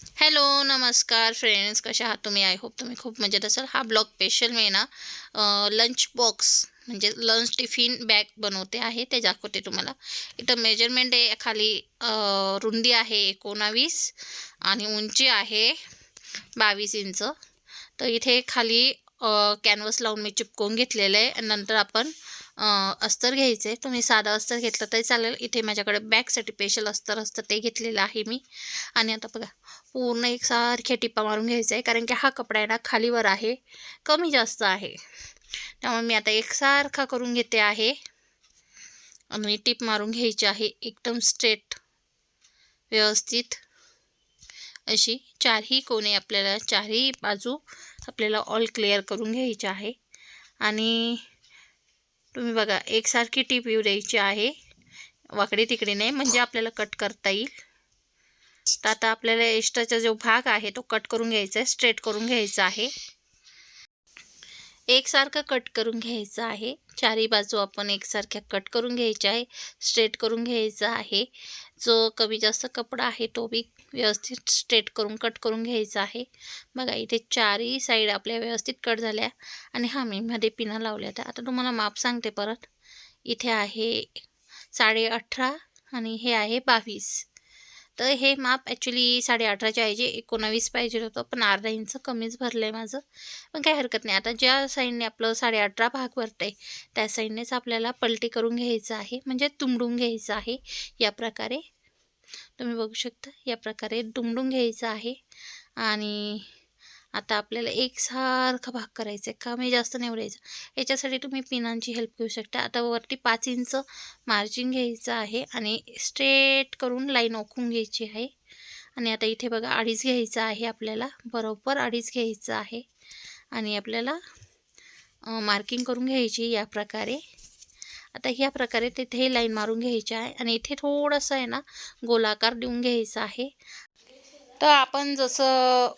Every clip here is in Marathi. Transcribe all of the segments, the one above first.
हॅलो नमस्कार फ्रेंड्स कशा आहात तुम्ही? आय होप तुम्ही खूप मजेत असाल. हा ब्लॉग स्पेशल मी ना लंच बॉक्स म्हणजे लंच टिफिन बॅग बनवते आहे. ते दाखवते तुम्हाला. इथं मेजरमेंट आहे. खाली रुंदी आहे एकोणावीस आणि उंची आहे बावीस इंच. तर इथे खाली कॅनव्हस लावून मी चिपकवून घेतलेलं आहे. नंतर आपण अस्तर घ्यायचं आहे तुम्ही साधं अस्तर घेतलं तरी चालेल. इथे माझ्याकडे बॅगसाठी स्पेशल अस्तर असतं ते घेतलेलं आहे मी. आणि आता बघा पूर्ण एक सारख्या टिपा मारून घ्यायचा आहे कारण की हा कपडा आहे ना खालीवर आहे. कमी जास्त आहे. त्यामुळे मी आता एकसारखा करून घेते आहे. आणि टिप मारून घ्यायची आहे. एकदम स्ट्रेट व्यवस्थित. अशी चारही कोणे आपल्याला चारही बाजू आपल्याला ऑल क्लिअर करून घ्यायची आहे. आणि तुम्ही बघा एकसारखी टीप येऊ द्यायची आहे. वाकडे तिकडे नाही म्हणजे आपल्याला कट करता येईल. तर आता आपल्याला एक्स्ट्राचा जो भाग आहे तो कट करून घ्यायचा आहे स्ट्रेट करून घ्यायचा आहे. एकसारखं कट करून घ्यायचं आहे. चारही बाजू आपण एकसारख्या कट करून घ्यायच्या आहे स्ट्रेट करून घ्यायचा आहे. जो कमी जास्त कपडा आहे तो बी व्यवस्थित स्ट्रेट करून कट करून घ्यायचा आहे. बघा इथे चारही साईड आपल्या व्यवस्थित कट झाल्या आणि हा मी मध्ये पिना लावल्या त्या. आता तुम्हाला माप सांगते परत. इथे आहे साडे अठरा आणि हे आहे बावीस. तर हे माप ॲक्च्युली साडे अठराच्या ऐवजी एकोणावीस पाहिजे होतं पण अर्धा इंच कमीच भरलं आहे माझं. पण काही हरकत नाही. आता ज्या साईडने आपलं साडे अठरा भाग भरतं आहे त्या साईडनेच आपल्याला पलटी करून घ्यायचं आहे. म्हणजे तुंबडून घ्यायचं आहे. या प्रकारे तुम्ही बघू शकता या प्रकारे दुमडून घ्यायचं आहे. आणि आता आपल्याला एकसारखा भाग करायचा आहे कमी जास्त निवडायचा याच्यासाठी तुम्ही पिनांची हेल्प घेऊ शकता. आता वरती पाच इंच मार्जिन घ्यायचं आहे आणि स्ट्रेट करून लाईन ओखून घ्यायची आहे. आणि आता इथे बघा अडीच घ्यायचं आहे आपल्याला. बरोबर अडीच घ्यायचं आहे. आणि आपल्याला मार्किंग करून घ्यायची या प्रकारे. आता ह्या प्रकारे तिथे लाईन मारून घ्यायची आहे. आणि इथे थोडंसं आहे ना गोलाकार देऊन घ्यायचं आहे. तर आपण जसं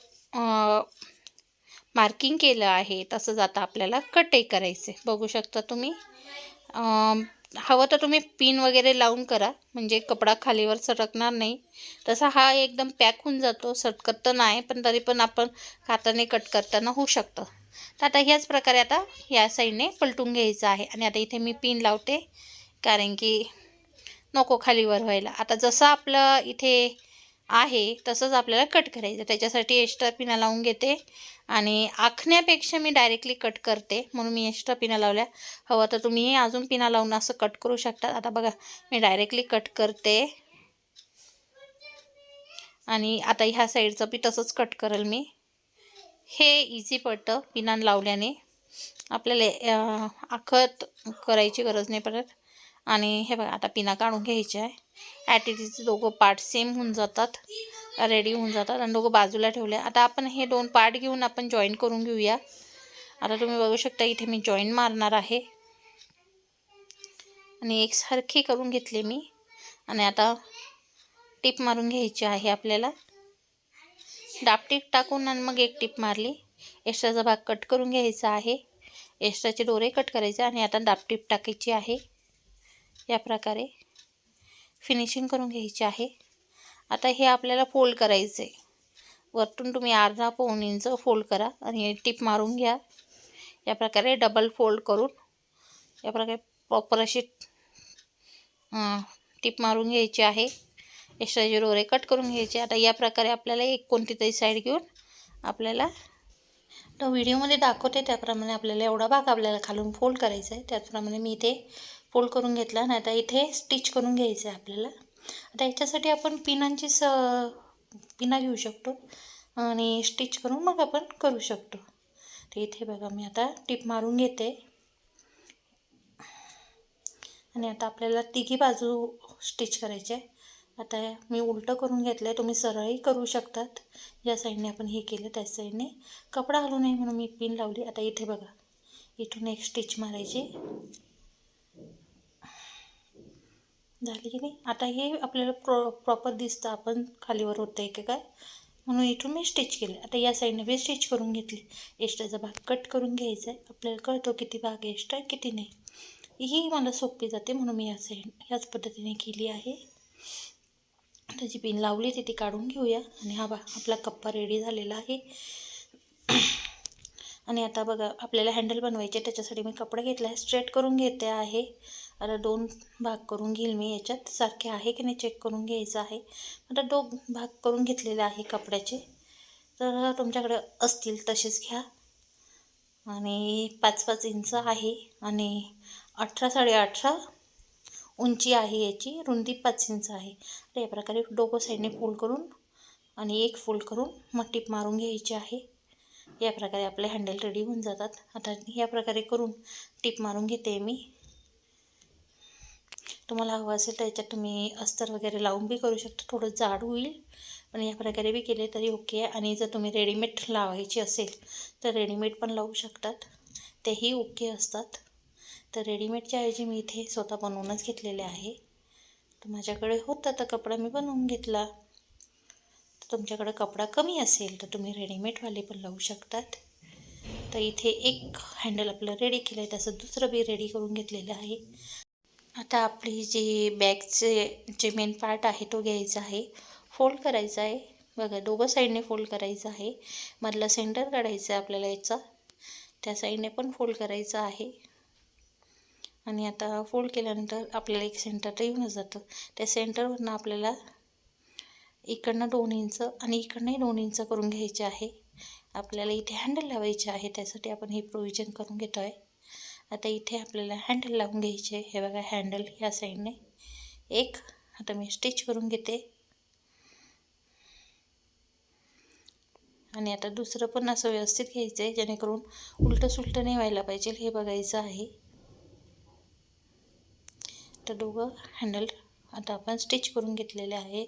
मार्किंग केलं आहे तसंच आता आपल्याला कटही करायचे बघू शकता तुम्ही. हवं तर तुम्ही पिन वगैरे लावून करा. म्हणजे कपडा खालीवर सरकणार नाही. तसा हा एकदम पॅक होऊन जातो. सटकत तर नाही पण तरी पण आपण हाताने कट करताना होऊ शकतं. तर आता ह्याच प्रकारे आता या साईडने पलटून घ्यायचं आहे. आणि आता इथे मी पिन लावते. कारण की नको खालीवर व्हायला. आता जसं आपलं इथे आहे तसंच आपल्याला कट करायचं. त्याच्यासाठी एक्स्ट्रा पिना लावून घेते आणि आखण्यापेक्षा मी डायरेक्टली कट करते. म्हणून मी एक्स्ट्रा पिना लावल्या. हो, हवं तर तुम्ही अजून पिना लावून असं कट करू शकता आता बघा मी डायरेक्टली कट करते. आणि आता ह्या साईडचं बी तसंच कट करेल मी. हे इझी पडतं पिना लावल्याने. आपल्याला आखत करायची गरज नाही पडत. आणि हे बघा आता पिना काढून घ्यायची आहे. ॲटिटीचे दोघं पार्ट सेम होऊन जातात. रेडी होऊन जातात आणि दोघं बाजूला ठेवले. आता आपण हे दोन पार्ट घेऊन आपण जॉईन करून घेऊया. आता तुम्ही बघू शकता इथे मी जॉईन मारणार आहे. आणि एकसारखी करून घेतली मी. आणि आता टिप मारून घ्यायची आहे आपल्याला. डापटीप टाकून आणि मग एक टिप मारली. एक्स्ट्राचा भाग कट करून घ्यायचा आहे. एक्स्ट्राचे डोरे कट करायचे आणि आता डाप टाकायची आहे. या प्रकारे फिनिशिंग करून घ्यायची आहे. आता हे आपल्याला फोल्ड करायचं आहे वरतून तुम्ही अर्धा पाऊन इंच फोल्ड करा आणि टिप मारून घ्या. या प्रकारे डबल फोल्ड करून या प्रकारे प्रॉपर अशी टिप मारून घ्यायची आहे. एक्स्ट्राचे रोरे कट करून घ्यायचे. आता या प्रकारे आपल्याला एक कोणती तरी साईड घेऊन आपल्याला तो व्हिडिओमध्ये दाखवते. त्याप्रमाणे आपल्याला एवढा भाग आपल्याला खालून फोल्ड करायचा आहे त्याचप्रमाणे मी इथे फोल्ड करून घेतला नाही आता इथे स्टिच करून घ्यायचं आहे आपल्याला. आता याच्यासाठी आपण पिनांची स पिना घेऊ शकतो आणि स्टिच करून मग आपण करू शकतो. तर इथे बघा मी आता टिप मारून घेते. आणि आता आपल्याला तिघी बाजू स्टिच करायचे आहे. आता मी उलटं करून घेतलं आहे तुम्ही सरळही करू शकतात. ज्या साईडने आपण हे केलं त्या साईडने कपडा घालू नये म्हणून मी पिन लावली. आता इथे बघा इथून एक स्टिच मारायची. झाली की नाही? आता हे आपल्याला प्रॉ प्रॉपर दिसतं. आपण खालीवर होतं आहे की काय? म्हणून इथून मी स्टिच केलं आता या साईडने मी स्टिच करून घेतली. एक्स्ट्राचा भाग कट करून घ्यायचा आहे आपल्याला कळतो किती भाग एक्स्ट्रा किती नाही. ही मला सोपी जाते म्हणून मी या साईड ह्याच पद्धतीने केली आहे. त्याची पिन लावली ती ती काढून घेऊया. आणि हा बा आपला कप्पा रेडी झालेला आहे. आणि आता बघा आपल्याला हँडल बनवायचे त्याच्यासाठी मी कपडा घेतला आहे स्ट्रेट करून घेते आहे. आता दोन भाग करून घेईल मी याच्यात. सारखे आहे की नाही चेक करून घ्यायचं आहे. आता दोन भाग करून घेतलेले आहे कपड्याचे. तर तुमच्याकडे असतील तसेच घ्या. आणि पाच पाच इंच आहे आणि अठरा साडे अठरा उंची आहे याची. रुंदी पाच इंच आहे. तर या प्रकारे डोकं साईडने फोल्ड करून आणि एक फोल्ड करून मग टीप मारून घ्यायची आहे. या प्रकारे आपले हँडल रेडी होऊन जातात. आता या प्रकारे करून टिप मारून घेते मी. तुम्हाला हवं असेल तर याच्यात तुम्ही अस्तर वगैरे लावून बी करू शकता. थोडं जाड होईल पण या प्रकारे बी केले तरी ओके आहे. आणि जर तुम्ही रेडीमेड लावायची असेल तर रेडीमेड पण लावू शकतात. तेही ओके असतात. तर रेडीमेडच्या ऐवजी मी इथे स्वतः बनवूनच घेतलेले आहे. तर माझ्याकडे होता तर कपडा मी बनवून घेतला. तर तुमच्याकडे कपडा कमी असेल तर तुम्ही रेडीमेडवाले पण लावू शकतात. तर इथे एक हँडल आपलं रेडी केलं आहे तसं दुसरं बी रेडी करून घेतलेलं आहे. आता आपली जी बॅगचे जे मेन पार्ट आहे तो घ्यायचा आहे. फोल्ड करायचा आहे. बघा दोघं साईडने फोल्ड करायचं आहे. मधला सेंटर काढायचा आहे आपल्याला याचा. त्या साईडने पण फोल्ड करायचा आहे. आणि आता फोल्ड केल्यानंतर आपल्याला एक सेंटर येऊनच जातं. त्या सेंटरवरनं आपल्याला इकडनं दोन इंच आणि इकडनंही दोन इंच करून घ्यायचे आहे. आपल्याला इथे हँडल लावायचे आहे. त्यासाठी आपण हे प्रोव्हिजन करून घेतो आहे आता इथे आपल्याला हँडल लावून घ्यायचे हे बघा हँडल ह्या साईडने एक आता मी स्टिच करून घेते. आणि आता दुसरं पण असं व्यवस्थित घ्यायचं आहे जेणेकरून उलटं सुलटं नाही व्हायला पाहिजे. हे बघायचं आहे. तर दोघं हँडल आता आपण स्टिच करून घेतलेले आहे.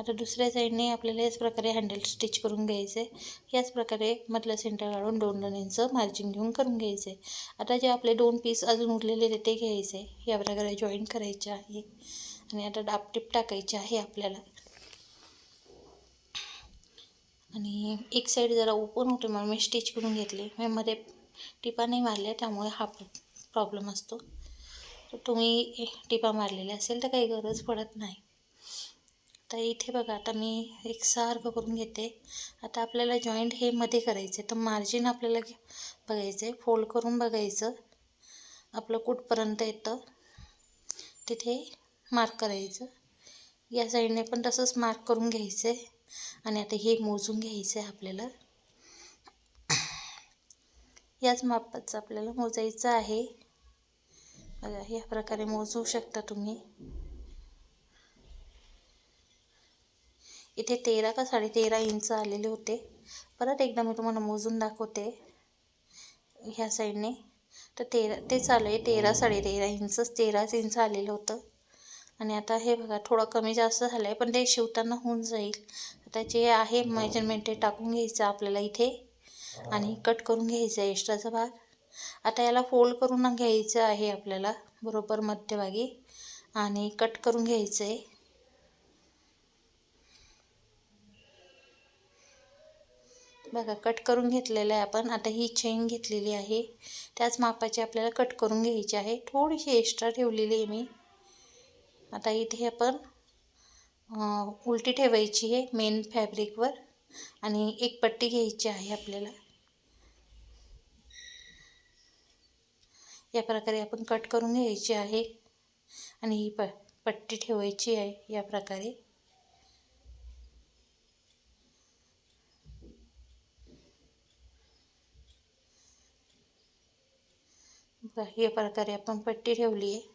आता दुसऱ्या साईडने आपल्याला याच प्रकारे हँडल स्टिच करून घ्यायचे याच प्रकारे मधलं सेंटर काढून दोन दोन इंच मार्जिन घेऊन करून घ्यायचे आता जे आपले दोन पीस अजून उरलेले ते घ्यायचे या प्रकारे जॉईन करायचे आहे. आणि आता डापटीप टाकायची आहे आपल्याला. आणि एक साईड जरा ओपन होते म्हणून मी स्टिच करून घेतली. मी मध्ये टिपा नाही मारल्या त्यामुळे हा प्रॉब्लेम असतो. तर तुम्ही टिपा मारलेल्या असेल तर काही गरज पडत नाही. तर इथे बघा आता मी एक सारखं करून घेते. आता आपल्याला जॉईंट हे मध्ये करायचं आहे तर मार्जिन आपल्याला बघायचं आहे फोल्ड करून बघायचं. आपलं कुठपर्यंत येतं तिथे मार्क करायचं. या साईडने पण तसंच मार्क करून घ्यायचं आहे आणि आता हे मोजून घ्यायचं आहे आपल्याला. याच मापाचं आपल्याला मोजायचं आहे. बघा या प्रकारे मोजू शकता तुम्ही. इथे तेरा का साडे तेरा इंच आलेले होते. परत एकदा मी तुम्हाला मोजून दाखवते ह्या साईडने. तर तेरा ते चालू आहे तेरा साडेतेरा इंचच तेराच इंच आलेलं होतं. आणि आता हे बघा थोडं कमी जास्त झालं आहे पण ते शिवताना होऊन जाईल. आता जे आहे मेजरमेंट ते टाकून घ्यायचं आपल्याला इथे. आणि कट करून घ्यायचं आहे एक्स्ट्राचा भाग. आता याला फोल्ड करून घ्यायचं आहे आपल्याला बरोबर मध्यभागी. आणि कट करून घ्यायचं आहे बघा कट करून घेतलेलं आहे आपण. आता ही चेन घेतलेली आहे. त्याच मापाची आपल्याला कट करून घ्यायची आहे. थोडीशी एक्स्ट्रा ठेवलेली आहे मी. आता इथे आपण उलटी ठेवायची आहे मेन फॅब्रिकवर आणि एक पट्टी घ्यायची आहे आपल्याला. या प्रकारे आपण कट करून घ्यायची आहे. आणि ही प पट्टी ठेवायची आहे या प्रकारे. या प्रकारे आपण पट्टी ठेवली आहे.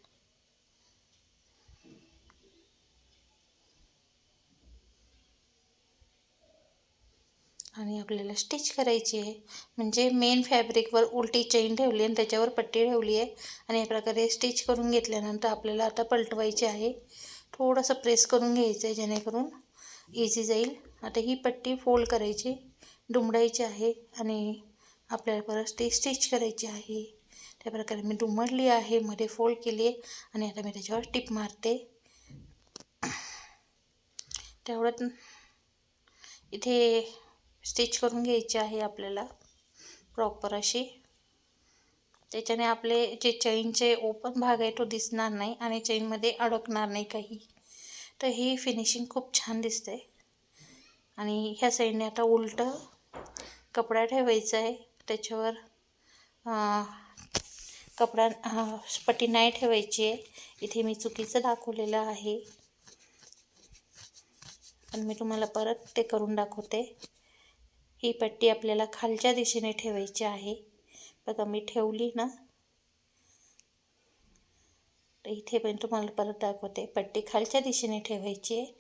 आणि आपल्याला स्टिच करायची आहे. म्हणजे मेन फॅब्रिकवर उलटी चेन ठेवली आणि त्याच्यावर पट्टी ठेवली आहे. आणि या प्रकारे स्टिच करून घेतल्यानंतर आपल्याला आता पलटवायची आहे. थोडंसं प्रेस करून घ्यायचं आहे जेणेकरून इझी जाईल. आता ही पट्टी फोल्ड करायची डुमडायची आहे आणि आपल्याला परत ती स्टिच करायची आहे. त्या प्रकारे मी दुमडली आहे मध्ये फोल्ड केली आहे आणि आता मी त्याच्यावर टिप मारते. तेवढ्यात इथे स्टिच करून घ्यायची आहे आपल्याला प्रॉपर अशी. त्याच्याने आपले जे चैनचे ओपन भाग आहे तो दिसणार नाही आणि चैनमध्ये अडकणार नाही काही. तर ही फिनिशिंग खूप छान दिसते आणि ह्या साईडने आता उलटं कपडा ठेवायचा आहे. त्याच्यावर कपडा पट्टी नाही ठेवायची आहे. इथे मी चुकीचं दाखवलेलं आहे. पण मी तुम्हाला परत ते करून दाखवते. ही पट्टी आपल्याला खालच्या दिशेने ठेवायची आहे. बघा मी ठेवली ना. तर इथे पण तुम्हाला परत दाखवते. पट्टी खालच्या दिशेने ठेवायची आहे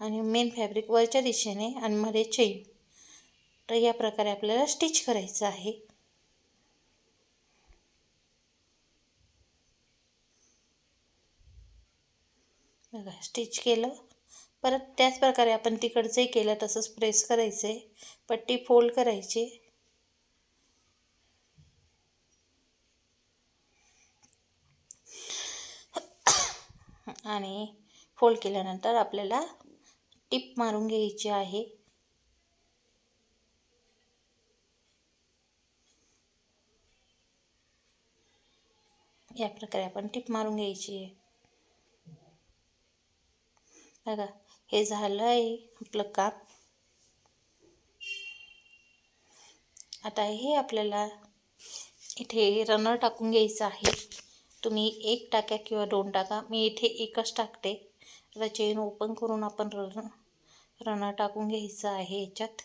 आणि मेन फॅब्रिक वरच्या दिशेने आणि मध्ये चेन तर या प्रकारे आपल्याला स्टिच करायचं आहे. बघा स्टिच केलं. परत त्याच प्रकारे आपण तिकडचंही केलं तसंच प्रेस करायचे पट्टी फोल्ड करायची. आणि फोल्ड केल्यानंतर आपल्याला टिप मारून घ्यायची आहे. या प्रकारे आपण टिप मारून घ्यायची आहे. बघा हे झालं आहे आपलं काम आता हे आपल्याला इथे रनर टाकून घ्यायचं आहे. तुम्ही एक टाका किंवा दोन टाका. मी इथे एकच टाकते. आता चेन ओपन करून आपण रन रनर टाकून घ्यायचं आहे याच्यात.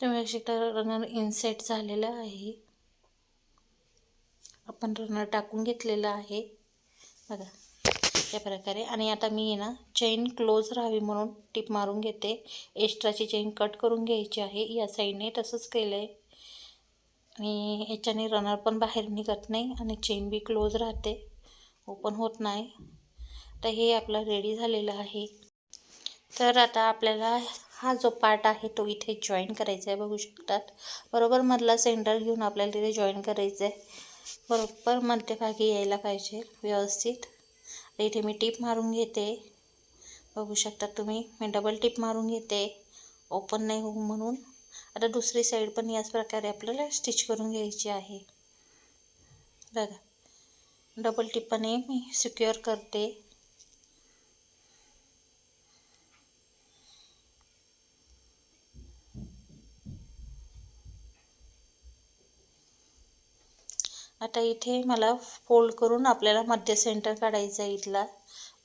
तुम्ही अशी रनर इन्सेट झालेलं आहे. आपण रनर टाकून घेतलेलं आहे. बघा या प्रकारे. आणि आता मी ना चेन क्लोज राहावी म्हणून टिप मारून घेते. एक्स्ट्राची चेन कट करून घ्यायची आहे. या साईडने तसंच केलं आहे आणि याच्याने रनर पण बाहेर निघत नाही आणि चेन बी क्लोज राहते. ओपन होत नाही. तर हे आपलं रेडी झालेलं आहे. तर आता आपल्याला हा जो पार्ट आहे तो इथे जॉईन करायचा आहे. बघू शकतात. बरोबर मधला सेंटर घेऊन आपल्याला तिथे जॉईन करायचं आहे बरोबर मध्यभागी यायला पाहिजे व्यवस्थित. इथे मी टीप मारून घेते. बघू शकता तुम्ही मी डबल टीप मारून घेते. ओपन नाही होऊ म्हणून. आता दुसरी साईड पण याच प्रकारे आपल्याला स्टिच करून घ्यायची आहे. बघा. डबल टिप्पाने मी सिक्युअर करते. आता इथे मला फोल्ड करून आपल्याला मध्य सेंटर काढायचं आहे इथला.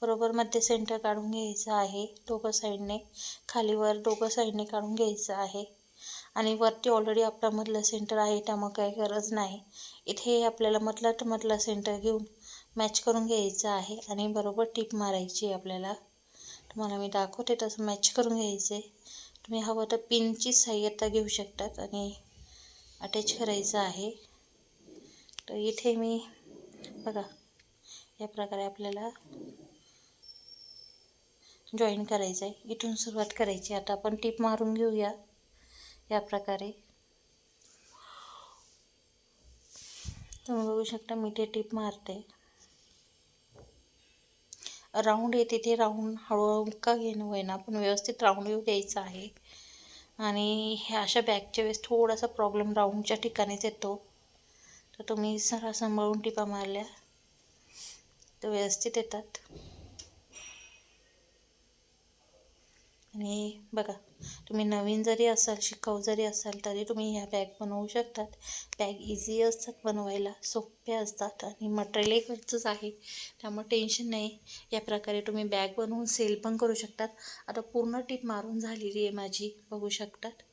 बरोबर मध्य सेंटर काढून घ्यायचं आहे. दोघं साईडने खालीवर दोघं साईडने काढून घ्यायचं आहे. आणि वरती ऑलरेडी आपला मधलं सेंटर आहे त्यामुळं काही गरज नाही. इथे आपल्याला मधला तर मधला सेंटर घेऊन मॅच करून घ्यायचं आहे. आणि बरोबर टीप मारायची आहे आपल्याला. तुम्हाला मी दाखवते तसं मॅच करून घ्यायचे तुम्ही हवं तर पिनची सहाय्यता घेऊ शकतात आणि अटॅच करायचं आहे. तर इथे मी बघा या प्रकारे आपल्याला जॉईन करायचं आहे इथून सुरुवात करायची. आता आपण टीप मारून घेऊया. या प्रकारे. तुम्ही बघू शकता मी ते टीप मारते. राऊंड आहे तिथे राऊंड हळूहळू का घेणं होईना पण व्यवस्थित राऊंड येऊ द्यायचं आहे. आणि ह्या अशा बॅगच्या वेळेस थोडासा प्रॉब्लेम राऊंडच्या ठिकाणीच येतो. तर तुम्ही सरा सांभाळून टिपा मारल्या. तर व्यवस्थित येतात. आणि बघा तुम्ही नवीन जरी असाल शिकाऊ जरी असाल तरी तुम्ही ह्या बॅग बनवू शकतात. बॅग इझी असतात बनवायला सोप्या असतात आणि मटेरियलही खर्चच आहे. त्यामुळे टेन्शन नाही. या प्रकारे तुम्ही बॅग बनवून सेल पण करू शकतात. आता पूर्ण टीप मारून झालेली आहे माझी बघू शकतात.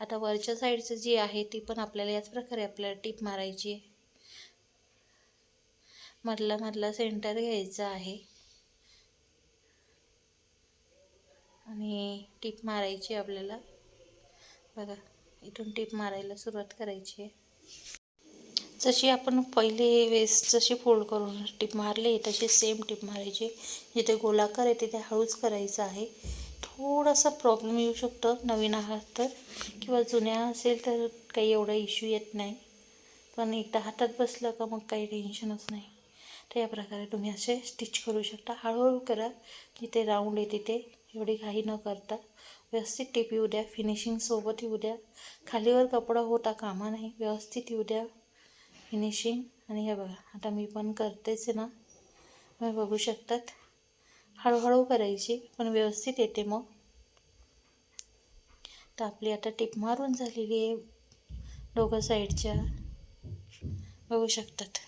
आता वरच्या साईडचं जी आहे ती पण आपल्याला याच प्रकारे आपल्याला टीप मारायची आहे. मधला मधला सेंटर घ्यायचा आहे. आणि टीप मारायची आपल्याला. बघा इथून टीप मारायला सुरुवात करायची आहे. जशी आपण पहिले वेळेस जशी फोल्ड करून टीप मारली तशी सेम टीप मारायची जिथे गोलाकार आहे तिथे हळूच करायचं आहे. थोडासा प्रॉब्लेम येऊ शकतो. नवीन आहात तर. किंवा जुन्या असेल तर काही एवढा इश्यू येत नाही. पण एकदा हातात बसलं का मग काही टेन्शनच नाही. तर या प्रकारे तुम्ही असे स्टिच करू शकता. हळूहळू करा. जिथे राऊंड आहे तिथे एवढी घाई न करता. व्यवस्थित टिप येऊ द्या. फिनिशिंगसोबत येऊ द्या. खालीवर कपडा होता कामा नाही. व्यवस्थित येऊ द्या. फिनिशिंग आणि हे बघा. आता मी पण करतेच आहे ना. तुम्ही बघू शकतात. हळूहळू करायची पण व्यवस्थित येते मग. तर आपली आता टिप मारून झालेली आहे. दोघं साईडच्या बघू शकतात.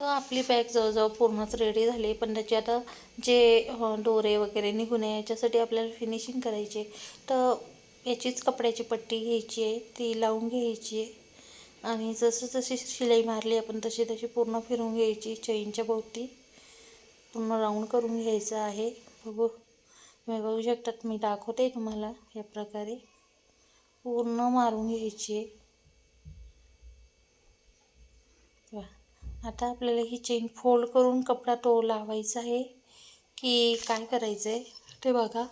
तर आपली बॅग जवळजवळ पूर्णच रेडी झाली पण त्याचे आता जे डोरे दोरे वगैरे निघून आहे याच्यासाठी आपल्याला फिनिशिंग करायची आहे. तर याचीच कपड्याची पट्टी घ्यायची आहे ती लावून घ्यायची आहे. आणि जसं जशी शिलाई मारली आपण तशी तशी पूर्ण फिरून घ्यायची चैनच्या भोवती. पूर्ण राऊंड करून घ्यायचं आहे. बघू. तुम्ही बघू शकतात मी दाखवते तुम्हाला या प्रकारे. पूर्ण मारून घ्यायची आहे. आता आपल्याला ही चेन फोल्ड करून कपडा तो लावायचा आहे. की काय करायचं आहे ते बघा.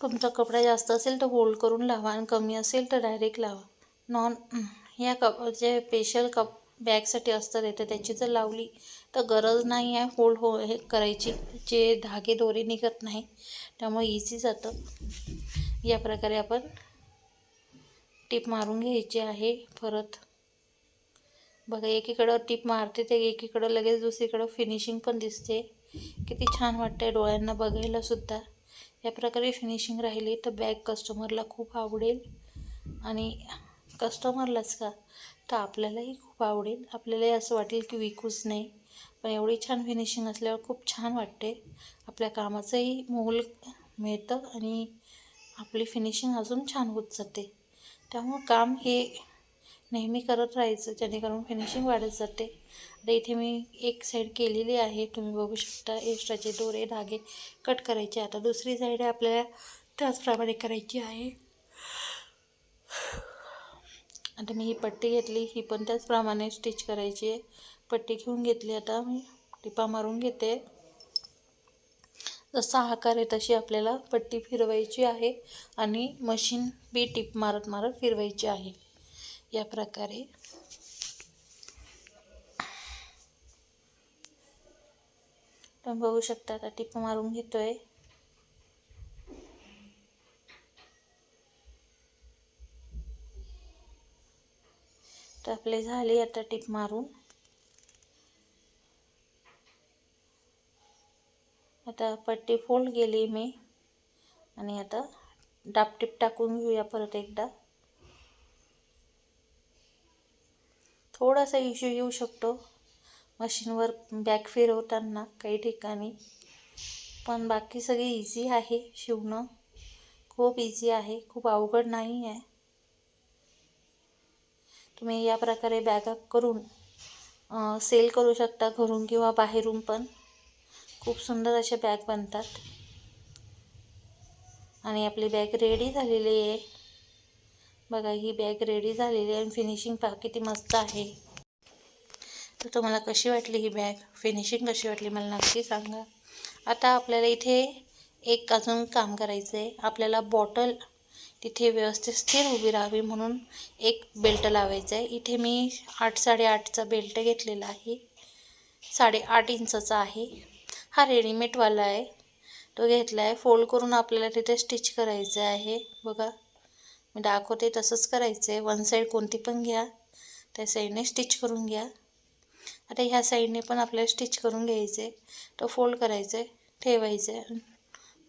तुमचा कपडा जास्त असेल तर फोल्ड करून लावा आणि कमी असेल तर डायरेक्ट लावा. नॉन या कप जे स्पेशल कप बॅगसाठी असतात आहे त्याची जर लावली तर गरज नाही आहे फोल्ड हो हे करायची. जे धागे दोरे निघत नाही त्यामुळे इझी जातं. या प्रकारे आपण टीप मारून घ्यायची आहे परत. बघा एकीकडं टीप मारते ते एकीकडं लगेच दुसरीकडं फिनिशिंग पण दिसते. किती छान वाटतंय डोळ्यांना बघायलासुद्धा या प्रकारे फिनिशिंग राहिली तर बॅग कस्टमरला खूप आवडेल. आणि कस्टमरलाच का? तर आपल्यालाही खूप आवडेल. आपल्यालाही असं वाटेल की विकूच नाही. पण एवढी छान फिनिशिंग असल्यावर खूप छान वाटते. आपल्या कामाचंही मोल मिळतं आणि आपली फिनिशिंग अजून छान होत जाते. त्यामुळं काम हे नेहमी करत राहायचं जेणेकरून फिनिशिंग वाढत जाते. आता इथे मी एक साईड केलेली आहे. तुम्ही बघू शकता एक्स्ट्राचे दोरे धागे कट करायचे. आता दुसरी साईड आपल्याला त्याचप्रमाणे करायची आहे. आता मी ही पट्टी घेतली ही पण त्याचप्रमाणे स्टिच करायची आहे. पट्टी घेऊन घेतली आता मी टिपा मारून घेते. जसा आकार आहे तशी आपल्याला पट्टी फिरवायची आहे आणि मशीन बी टिप मारत मारत फिरवायची आहे. या प्रकारे. तुम्ही बघू शकता आता टिप मारून घेतोय. तर आपले झाले आता टिप मारून. आता पट्टी फोल्ड केली मी. आणि आता डापटीप टाकून घेऊया परत एकदा. थोडासा इश्यू येऊ शकतो. मशीनवर बॅक फिरवताना काही ठिकाणी. पण बाकी सगळी इझी आहे शिवणं. खूप इझी आहे. खूप अवघड नाही आहे. तुम्ही या प्रकारे बॅगा करून सेल करू शकता घरून किंवा बाहेरून पण. खूप सुंदर असे बॅग बनतात. आणि आपली बॅग रेडी झालेली आहे. बघा ही बॅग रेडी झालेली आहे आणि फिनिशिंग पहा किती मस्त आहे. तर तुम्हाला कशी वाटली ही बॅग फिनिशिंग कशी वाटली मला नक्की सांगा. आता आपल्याला इथे एक अजून काम करायचं आहे आपल्याला बॉटल तिथे व्यवस्थित स्थिर उभी राहावी म्हणून एक बेल्ट लावायचा आहे. इथे मी आठ साडेआठचा बेल्ट घेतलेला आहे. साडेआठ इंचाचा आहे. हा रेडीमेडवाला आहे. तो घेतला आहे. फोल्ड करून आपल्याला तिथे स्टिच करायचं आहे. बघा मी दाखवते तसंच करायचं आहे. वन साईड कोणती पण घ्या. त्या साईडने स्टिच करून घ्या. आता ह्या साईडने पण आपल्याला स्टिच करून घ्यायचं आहे. तो फोल्ड करायचं आहे ठेवायचं आहे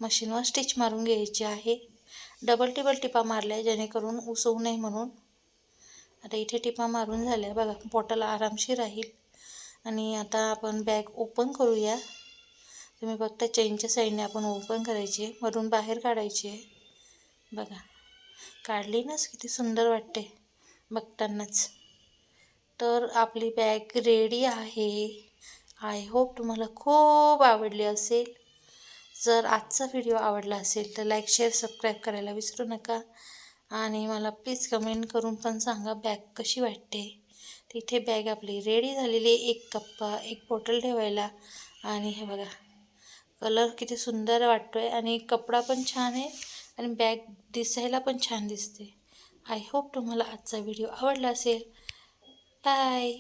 मशीनवर स्टिच मारून घ्यायची आहे. डबल टिबल टिपा मारल्या जेणेकरून उसवू नये म्हणून. आता इथे टिपा मारून झाल्या. बघा बॉटल आरामशीर राहील. आणि आता आपण बॅग ओपन करूया. तुम्ही बघता चेनच्या साईडने आपण ओपन करायची मधून बाहेर काढायची आहे. बघा काढली नाच किती सुंदर वाटते बघतानाच. तर आपली बॅग रेडी आहे. आय होप तुम्हाला खूप आवडली असेल. जर आजचा व्हिडिओ आवडला असेल तर लाईक शेअर सबस्क्राईब करायला विसरू नका. आणि मला प्लीज कमेंट करून पण सांगा बॅग कशी वाटते. तिथे बॅग आपली रेडी झालेली एक कप्पा एक बॉटल ठेवायला. आणि हे बघा कलर किती सुंदर वाटतो आहे आणि कपडा पण छान आहे आणि बॅग दिसायला पण छान दिसते. आय होप तुम्हाला आजचा व्हिडिओ आवडला असेल. बाय